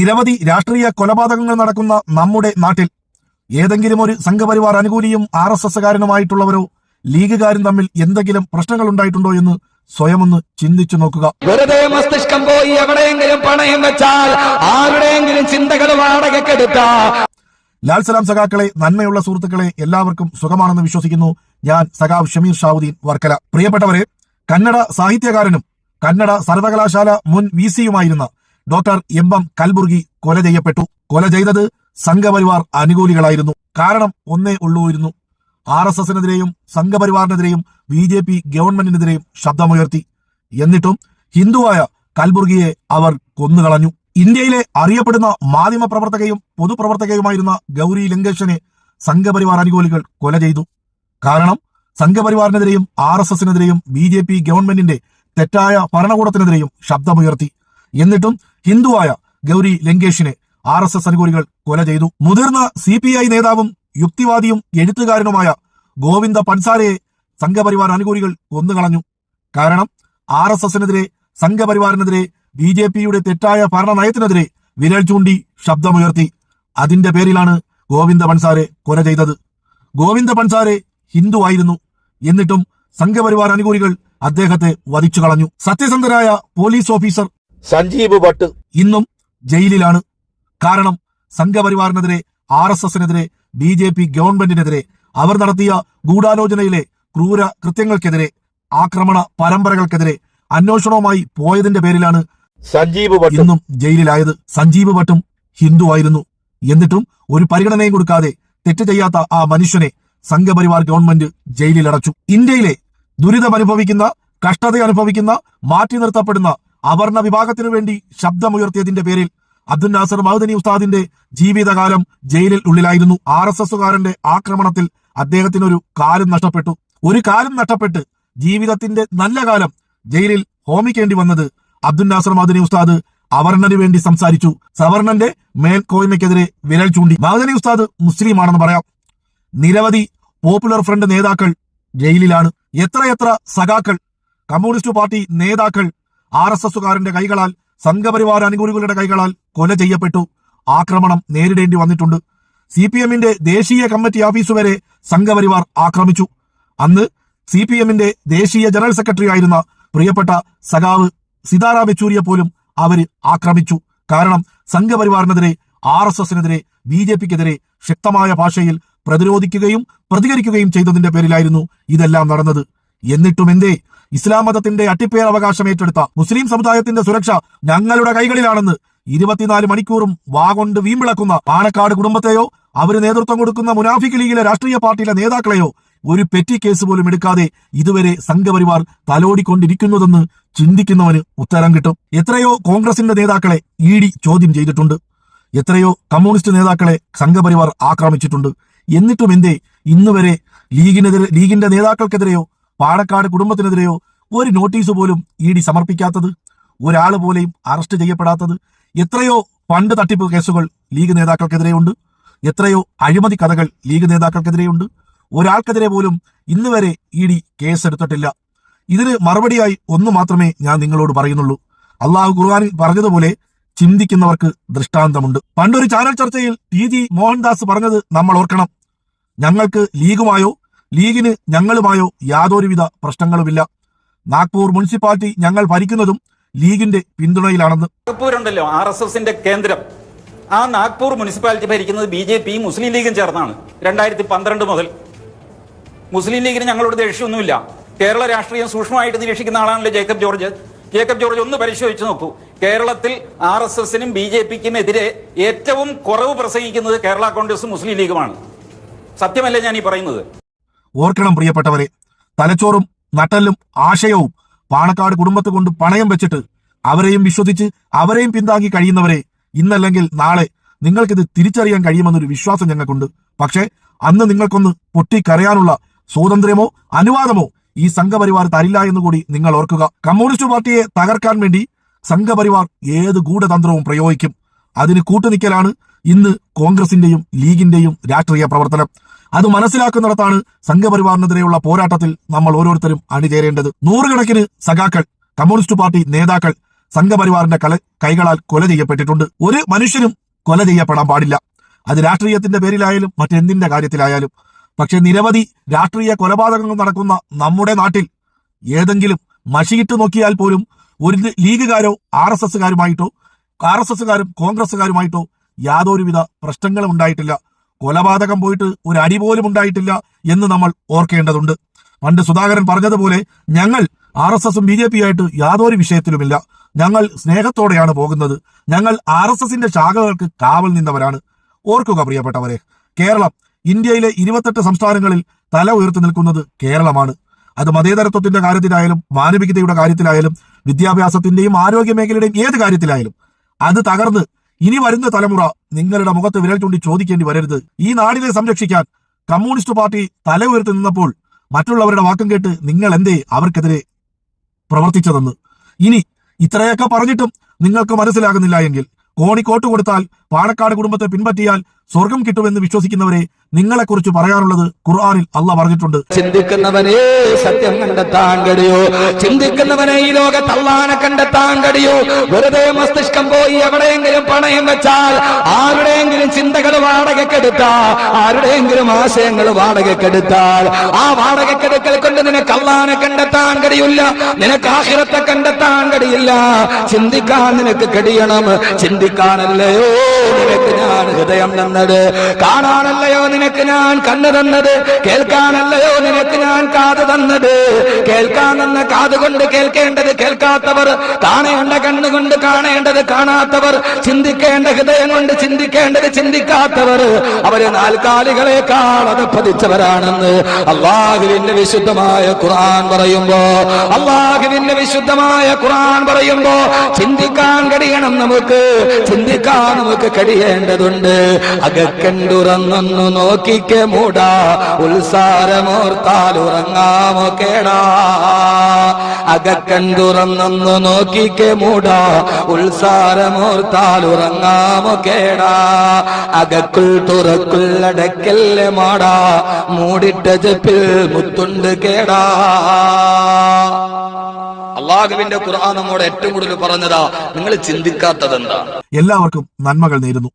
നിരവധി രാഷ്ട്രീയ കൊലപാതകങ്ങൾ നടക്കുന്ന നമ്മുടെ നാട്ടിൽ ഏതെങ്കിലും ഒരു സംഘപരിവാർ അനുകൂലിയും ആർ എസ് എസ്സുകാരനുമായിട്ടുള്ളവരോ ലീഗുകാരും തമ്മിൽ എന്തെങ്കിലും പ്രശ്നങ്ങൾ ഉണ്ടായിട്ടുണ്ടോ എന്ന് സ്വയമൊന്ന് ചിന്തിച്ചു നോക്കുക. വെറുതെ മസ്തിഷ്കം പോയി എവിടെയെങ്കിലും പണയം വെച്ചാൽ ആരുടെയെങ്കിലും ചിന്തകൾ വാടകക്കെടുത്ത ലാൽ സലാം സഖാക്കളെ നന്മയുള്ള സുഹൃത്തുക്കളെ എല്ലാവർക്കും സുഖമാണെന്ന് വിശ്വസിക്കുന്നു ഞാൻ സഖാവ് ഷമീർ ഷാവുദ്ദീൻ വർക്കല. പ്രിയപ്പെട്ടവരെ കന്നഡ സാഹിത്യകാരനും കന്നഡ സർവകലാശാല മുൻ വി സിയുമായിരുന്ന ഡോക്ടർ എം എം കൽബുർഗി കൊല ചെയ്യപ്പെട്ടു. കൊല ചെയ്തത് സംഘപരിവാർ അനുകൂലികളായിരുന്നു. കാരണം ഒന്നേ ഉള്ളൂയിരുന്നു. ആർ എസ് എസിനെതിരെയും സംഘപരിവാറിനെതിരെയും ബി ജെ പി ഗവൺമെന്റിനെതിരെയും ശബ്ദമുയർത്തി. എന്നിട്ടും ഹിന്ദുവായ കൽബുർഗിയെ അവർ കൊന്നുകളഞ്ഞു. ഇന്ത്യയിലെ അറിയപ്പെടുന്ന മാധ്യമ പ്രവർത്തകയും പൊതുപ്രവർത്തകയുമായിരുന്ന ഗൗരി ലങ്കേഷനെ സംഘപരിവാർ അനുകൂലികൾ കൊല ചെയ്തു. കാരണം സംഘപരിവാറിനെതിരെയും ആർ എസ് എസിനെതിരെയും ബി ജെ പി ഗവൺമെന്റിന്റെ തെറ്റായ ഭരണകൂടത്തിനെതിരെയും ശബ്ദമുയർത്തി. എന്നിട്ടും ഹിന്ദുവായ ഗൗരി ലങ്കേഷിനെ ആർ എസ് എസ് അനുകൂലികൾ കൊല ചെയ്തു. മുതിർന്ന സി പി ഐ നേതാവും യുക്തിവാദിയും എഴുത്തുകാരനുമായ ഗോവിന്ദ പൻസാരയെ സംഘപരിവാർ അനുകൂലികൾ കൊന്നുകളഞ്ഞു. കാരണം ആർ എസ് എസിനെതിരെ സംഘപരിവാറിനെതിരെ ബി ജെ പിയുടെ തെറ്റായ ഭരണ നയത്തിനെതിരെ വിരൽ ചൂണ്ടി ശബ്ദമുയർത്തി. അതിന്റെ പേരിലാണ് ഗോവിന്ദ പൻസാരെ കൊല ചെയ്തത്. ഗോവിന്ദ പൻസാരെ ഹിന്ദു ആയിരുന്നു. എന്നിട്ടും സംഘപരിവാർ അനുകൂലികൾ അദ്ദേഹത്തെ വധിച്ചു കളഞ്ഞു സത്യസന്ധനായ പോലീസ് ഓഫീസർ സഞ്ജീവ് ഭട്ട്. ഇന്നും ജയിലിലാണ്. കാരണം സംഘപരിവാറിനെതിരെ ആർ എസ് എസിനെതിരെ ബി ജെ പി ഗവൺമെന്റിനെതിരെ അവർ നടത്തിയ ഗൂഢാലോചനയിലെ ക്രൂര കൃത്യങ്ങൾക്കെതിരെ ആക്രമണ പരമ്പരകൾക്കെതിരെ അന്വേഷണവുമായി പോയതിന്റെ പേരിലാണ് സഞ്ജീവ് ഭട്ട്. ഇന്നും ജയിലിലായത്. സഞ്ജീവ് ഭട്ടും ഹിന്ദുവായിരുന്നു എന്നിട്ടും ഒരു പരിഗണനയും കൊടുക്കാതെ തെറ്റ് ചെയ്യാത്ത ആ മനുഷ്യനെ സംഘപരിവാർ ഗവൺമെന്റ് ജയിലിലടച്ചു. ഇന്ത്യയിലെ ദുരിതമനുഭവിക്കുന്ന കഷ്ടത അനുഭവിക്കുന്ന മാറ്റി നിർത്തപ്പെടുന്ന അവർണ വിഭാഗത്തിനു വേണ്ടി ശബ്ദമുയർത്തിയതിന്റെ പേരിൽ അബ്ദുൽ നാസർ മഹദനി ഉസ്താദിന്റെ ജീവിതകാലം ജയിലിൽ ഉള്ളിലായിരുന്നു. ആർ എസ് എസുകാരന്റെ ആക്രമണത്തിൽ അദ്ദേഹത്തിന് ഒരു കാലം നഷ്ടപ്പെട്ടു. ഒരു കാലം നഷ്ടപ്പെട്ട് ജീവിതത്തിന്റെ നല്ല കാലം ജയിലിൽ ഹോമിക്കേണ്ടി വന്നത് അബ്ദുൽ നാസർ മഹുദനി ഉസ്താദ് അവർണന് വേണ്ടി സംസാരിച്ചു. സവർണന്റെ മേൽക്കോയ്മയ്ക്കെതിരെ വിരൽ ചൂണ്ടി. മഹുദനി ഉസ്താദ് മുസ്ലിമാണെന്ന് പറയാം. നിരവധി പോപ്പുലർ ഫ്രണ്ട് നേതാക്കൾ ജയിലിലാണ്. എത്രയെത്ര സഖാക്കൾ കമ്മ്യൂണിസ്റ്റ് പാർട്ടി നേതാക്കൾ ആർ എസ് എസുകാരന്റെ കൈകളാൽ സംഘപരിവാര അനുകൂലികളുടെ കൈകളാൽ കൊല ചെയ്യപ്പെട്ടു. ആക്രമണം നേരിടേണ്ടി വന്നിട്ടുണ്ട്. സി പി എമ്മിന്റെ ദേശീയ കമ്മിറ്റി ഓഫീസ് വരെ സംഘപരിവാർ ആക്രമിച്ചു. അന്ന് സി പി എമ്മിന്റെ ദേശീയ ജനറൽ സെക്രട്ടറി ആയിരുന്ന പ്രിയപ്പെട്ട സഖാവ് സിതാറാം യെച്ചൂരിയെ പോലും അവർ ആക്രമിച്ചു. കാരണം സംഘപരിവാറിനെതിരെ ആർ എസ് എസിനെതിരെ ബി ജെ പിക്കെതിരെ ശക്തമായ ഭാഷയിൽ പ്രതിരോധിക്കുകയും പ്രതികരിക്കുകയും ചെയ്തതിന്റെ പേരിലായിരുന്നു ഇതെല്ലാം നടന്നത്. എന്നിട്ടും എന്തേ? ഇസ്ലാം മതത്തിന്റെ അട്ടിപ്പേർ അവകാശം ഏറ്റെടുത്ത മുസ്ലിം സമുദായത്തിന്റെ സുരക്ഷ ഞങ്ങളുടെ കൈകളിലാണെന്ന് ഇരുപത്തിനാല് മണിക്കൂറും വാഗൊണ്ട് വീമ്പിളക്കുന്ന പാണക്കാട് കുടുംബത്തെയോ അവർ നേതൃത്വം കൊടുക്കുന്ന മുനാഫിക് ലീഗിലെ രാഷ്ട്രീയ പാർട്ടിയിലെ നേതാക്കളെയോ ഒരു പെറ്റി കേസ് പോലും എടുക്കാതെ ഇതുവരെ സംഘപരിവാർ തലോടിക്കൊണ്ടിരിക്കുന്നതെന്ന് ചിന്തിക്കുന്നവന് ഉത്തരം കിട്ടും. എത്രയോ കോൺഗ്രസിന്റെ നേതാക്കളെ ഇ ഡി ചോദ്യം ചെയ്തിട്ടുണ്ട്. എത്രയോ കമ്മ്യൂണിസ്റ്റ് നേതാക്കളെ സംഘപരിവാർ ആക്രമിച്ചിട്ടുണ്ട്. എന്നിട്ടും എന്തേ ഇന്നുവരെ ലീഗിനെതിരെ ലീഗിന്റെ നേതാക്കൾക്കെതിരെയോ പാണക്കാട് കുടുംബത്തിനെതിരെയോ ഒരു നോട്ടീസ് പോലും ഇ ഡി സമർപ്പിക്കാത്തത് ഒരാൾ പോലെയും അറസ്റ്റ് ചെയ്യപ്പെടാത്തത് എത്രയോ ഫണ്ട് തട്ടിപ്പ് കേസുകൾ ലീഗ് നേതാക്കൾക്കെതിരെയുണ്ട് എത്രയോ അഴിമതി കഥകൾ ലീഗ് നേതാക്കൾക്കെതിരെയുണ്ട്. ഒരാൾക്കെതിരെ പോലും ഇന്ന് വരെ ഇ ഡി കേസെടുത്തിട്ടില്ല ഇതിന് മറുപടിയായി ഒന്ന് മാത്രമേ ഞാൻ നിങ്ങളോട് പറയുന്നുള്ളൂ. അള്ളാഹു ഖുർആാനിൽ പറഞ്ഞതുപോലെ ചിന്തിക്കുന്നവർക്ക് ദൃഷ്ടാന്തമുണ്ട്. പണ്ടൊരു ചാനൽ ചർച്ചയിൽ ടി ജി മോഹൻദാസ് പറഞ്ഞത് നമ്മൾ ഓർക്കണം. ഞങ്ങൾക്ക് ലീഗുമായോ ലീഗിന് ഞങ്ങളുമായോ യാതൊരുവിധ പ്രശ്നങ്ങളുമില്ല. നാഗ്പൂർ മുനിസിപ്പാലിറ്റി ഞങ്ങൾ ഭരിക്കുന്നതും ലീഗിന്റെ പിന്തുണയിലാണെന്ന്. നാഗ്പൂർ ഉണ്ടല്ലോ ആർ എസ് എസിന്റെ കേന്ദ്രം. ആ നാഗ്പൂർ മുനിസിപ്പാലിറ്റി ഭരിക്കുന്നത് ബി ജെ പി മുസ്ലിം ലീഗും ചേർന്നാണ് രണ്ടായിരത്തി പന്ത്രണ്ട് മുതൽ. മുസ്ലിം ലീഗിന് ഞങ്ങളോട് ദേഷ്യമൊന്നുമില്ല കേരള രാഷ്ട്രീയം സൂക്ഷ്മമായിട്ട് നിരീക്ഷിക്കുന്ന ആളാണല്ലോ ജേക്കബ് ജോർജ്. ജേക്കബ് ജോർജ് ഒന്ന് പരിശോധിച്ച് നോക്കൂ. കേരളത്തിൽ ആർ എസ് എസിനും ബി ജെ പിക്കും എതിരെ ഏറ്റവും കുറവ് പ്രസംഗിക്കുന്നത് കേരള കോൺഗ്രസും മുസ്ലിം ലീഗുമാണ്. സത്യമല്ലേ ഞാൻ ഈ പറയുന്നത്? ഓർക്കണം പ്രിയപ്പെട്ടവരെ. തലച്ചോറും നട്ടലും ആശയവും പാണക്കാട് കുടുംബത്തെ കൊണ്ട് പണയം വെച്ചിട്ട് അവരെയും വിശ്വസിച്ച് അവരെയും പിന്താങ്ങി കഴിയുന്നവരെ ഇന്നല്ലെങ്കിൽ നാളെ നിങ്ങൾക്കിത് തിരിച്ചറിയാൻ കഴിയുമെന്നൊരു വിശ്വാസം ഞങ്ങൾക്കുണ്ട്. പക്ഷേ അന്ന് നിങ്ങൾക്കൊന്ന് പൊട്ടിക്കരയാനുള്ള സ്വാതന്ത്ര്യമോ അനുവാദമോ ഈ സംഘപരിവാർ തരില്ല എന്ന് കൂടി നിങ്ങൾ ഓർക്കുക. കമ്മ്യൂണിസ്റ്റ് പാർട്ടിയെ തകർക്കാൻ വേണ്ടി സംഘപരിവാർ ഏത് ഗൂഢതന്ത്രവും പ്രയോഗിക്കും. അതിന് കൂട്ടുനിൽക്കലാണ് ഇന്ന് കോൺഗ്രസിന്റെയും ലീഗിന്റെയും രാഷ്ട്രീയ പ്രവർത്തനം. അത് മനസ്സിലാക്കുന്നിടത്താണ് സംഘപരിവാറിനെതിരെയുള്ള പോരാട്ടത്തിൽ നമ്മൾ ഓരോരുത്തരും അണിചേരേണ്ടത്. നൂറുകണക്കിന് സഖാക്കൾ കമ്മ്യൂണിസ്റ്റ് പാർട്ടി നേതാക്കൾ സംഘപരിവാറിന്റെ കല കൈകളാൽ കൊല ചെയ്യപ്പെട്ടിട്ടുണ്ട്. ഒരു മനുഷ്യനും കൊല ചെയ്യപ്പെടാൻ പാടില്ല. അത് രാഷ്ട്രീയത്തിന്റെ പേരിലായാലും മറ്റെന്തിന്റെ കാര്യത്തിലായാലും. പക്ഷെ നിരവധി രാഷ്ട്രീയ കൊലപാതകങ്ങൾ നടക്കുന്ന നമ്മുടെ നാട്ടിൽ ഏതെങ്കിലും മഷിയിട്ട് നോക്കിയാൽ പോലും ഒരു ലീഗുകാരോ ആർ എസ് ആർ എസ് എസുകാരും കോൺഗ്രസ്സുകാരുമായിട്ടോ യാതൊരുവിധ പ്രശ്നങ്ങളും ഉണ്ടായിട്ടില്ല കൊലപാതകം പോയിട്ട് ഒരു അടി പോലും ഉണ്ടായിട്ടില്ല എന്ന് നമ്മൾ ഓർക്കേണ്ടതുണ്ട്. പണ്ട് സുധാകരൻ പറഞ്ഞതുപോലെ ഞങ്ങൾ ആർ എസ് എസും ബി ജെ പി ആയിട്ട് യാതൊരു വിഷയത്തിലുമില്ല. ഞങ്ങൾ സ്നേഹത്തോടെയാണ് പോകുന്നത്. ഞങ്ങൾ ആർ എസ് എസിന്റെ ശാഖകൾക്ക് കാവൽ നിന്നവരാണ്. ഓർക്കുക പ്രിയപ്പെട്ടവരെ കേരളം ഇന്ത്യയിലെ ഇരുപത്തെട്ട് സംസ്ഥാനങ്ങളിൽ തല ഉയർത്തി നിൽക്കുന്നത് കേരളമാണ്. അത് മതേതരത്വത്തിന്റെ കാര്യത്തിലായാലും മാനവികതയുടെ കാര്യത്തിലായാലും വിദ്യാഭ്യാസത്തിന്റെയും ആരോഗ്യ മേഖലയുടെയും ഏത് കാര്യത്തിലായാലും അത് തകർന്ന് ഇനി വരുന്ന തലമുറ നിങ്ങളുടെ മുഖത്ത് വിരൽ ചൂണ്ടി ചോദിക്കേണ്ടി വരരുത്. ഈ നാടിനെ സംരക്ഷിക്കാൻ കമ്മ്യൂണിസ്റ്റ് പാർട്ടി തല ഉയർത്തി നിന്നപ്പോൾ മറ്റുള്ളവരുടെ വാക്കും കേട്ട് നിങ്ങൾ എന്തേ അവർക്കെതിരെ പ്രവർത്തിച്ചതെന്ന്. ഇനി ഇത്രയൊക്കെ പറഞ്ഞിട്ടും നിങ്ങൾക്ക് മനസ്സിലാകുന്നില്ല എങ്കിൽ കോണിക്കോട്ട് കൊടുത്താൽ പാണക്കാട് കുടുംബത്തെ പിൻപറ്റിയാൽ സ്വർഗം കിട്ടുമെന്ന് വിശ്വസിക്കുന്നവരെ നിങ്ങളെക്കുറിച്ച് പറയാനുള്ളത് ഖുർആാനിൽ അല്ല പറഞ്ഞിട്ടുണ്ട്. ചിന്തിക്കുന്നവനെ സത്യം കണ്ടെത്താൻ കഴിയോ? ചിന്തിക്കുന്നവനെ ഈ ലോകത്ത് അള്ളാനെ കണ്ടെത്താൻ കഴിയോ? വെറുതെ മസ്തിഷ്കം പോയി എവിടെയെങ്കിലും പണയം വെച്ചാൽ ആരുടെയെങ്കിലും ചിന്തകൾ വാടകക്കെടുത്താൽ ആരുടെയെങ്കിലും ആശയങ്ങൾ വാടകക്കെടുത്താൽ ആ വാടകക്കെടുക്കൽ കൊണ്ട് നിനക്ക് അള്ളാനെ കണ്ടെത്താൻ കഴിയില്ല. നിനക്ക് ആഹിറത്തെ കണ്ടെത്താൻ കഴിയില്ല. ചിന്തിക്കാൻ നിനക്ക് കഴിയണം. ചിന്തിക്കാനല്ലയോ? നിനക്ക് ഞാൻ ഹൃദയം തന്നത്. കാണാനല്ലയോ നിനക്ക് ഞാൻ കണ്ണ് തന്നത് കേൾക്കാനല്ലയോ നിനക്ക് ഞാൻ കാത് തന്നത്? കേൾക്കാൻ തന്ന കാത് കൊണ്ട് കേൾക്കേണ്ടത് കേൾക്കാത്തവർ കാണേണ്ട കണ്ണുകൊണ്ട് കാണേണ്ടത് കാണാത്തവർ ചിന്തിക്കേണ്ട ഹൃദയം കൊണ്ട് ചിന്തിക്കേണ്ടത് ചിന്തിക്കാത്തവർ. അവർ നാൽക്കാലികളെക്കാൾ കാണത് പതിച്ചവരാണെന്ന് അള്ളാഹുവിന്റെ വിശുദ്ധമായ ഖുർആൻ പറയുമ്പോ അള്ളാഹുവിന്റെ വിശുദ്ധമായ ഖുർആൻ പറയുമ്പോ ചിന്തിക്കാൻ കഴിയണം നമുക്ക് ചിന്തിക്കാൻ നമുക്ക് കഴിയേണ്ടതുണ്ട്. അകക്കണ്ടുറങ്ങുന്നു നോക്കിക്കെ മൂടാ. ഉത്സാരമോർത്താൽ ഉറങ്ങാമോ കേടാ അകക്കണ്ടുറങ്ങുന്നു നോക്കിക്കെ മൂടാ. ഉത്സാരമോർത്താൽ ഉറങ്ങാമോ കേടാ അകക്കുൾ തുറക്കുള്ളടക്കല്ലേ മാടാ. മൂടിട്ട ജപ്പിൽ മുത്തുണ്ട് കേടാ. അള്ളാഹുവിന്റെ ഖുർആൻ നമ്മോട് ഏറ്റവും കൂടുതൽ പറഞ്ഞതാ നിങ്ങൾ ചിന്തിക്കാത്തതെന്താ? എല്ലാവർക്കും നന്മകൾ നേരുന്നു.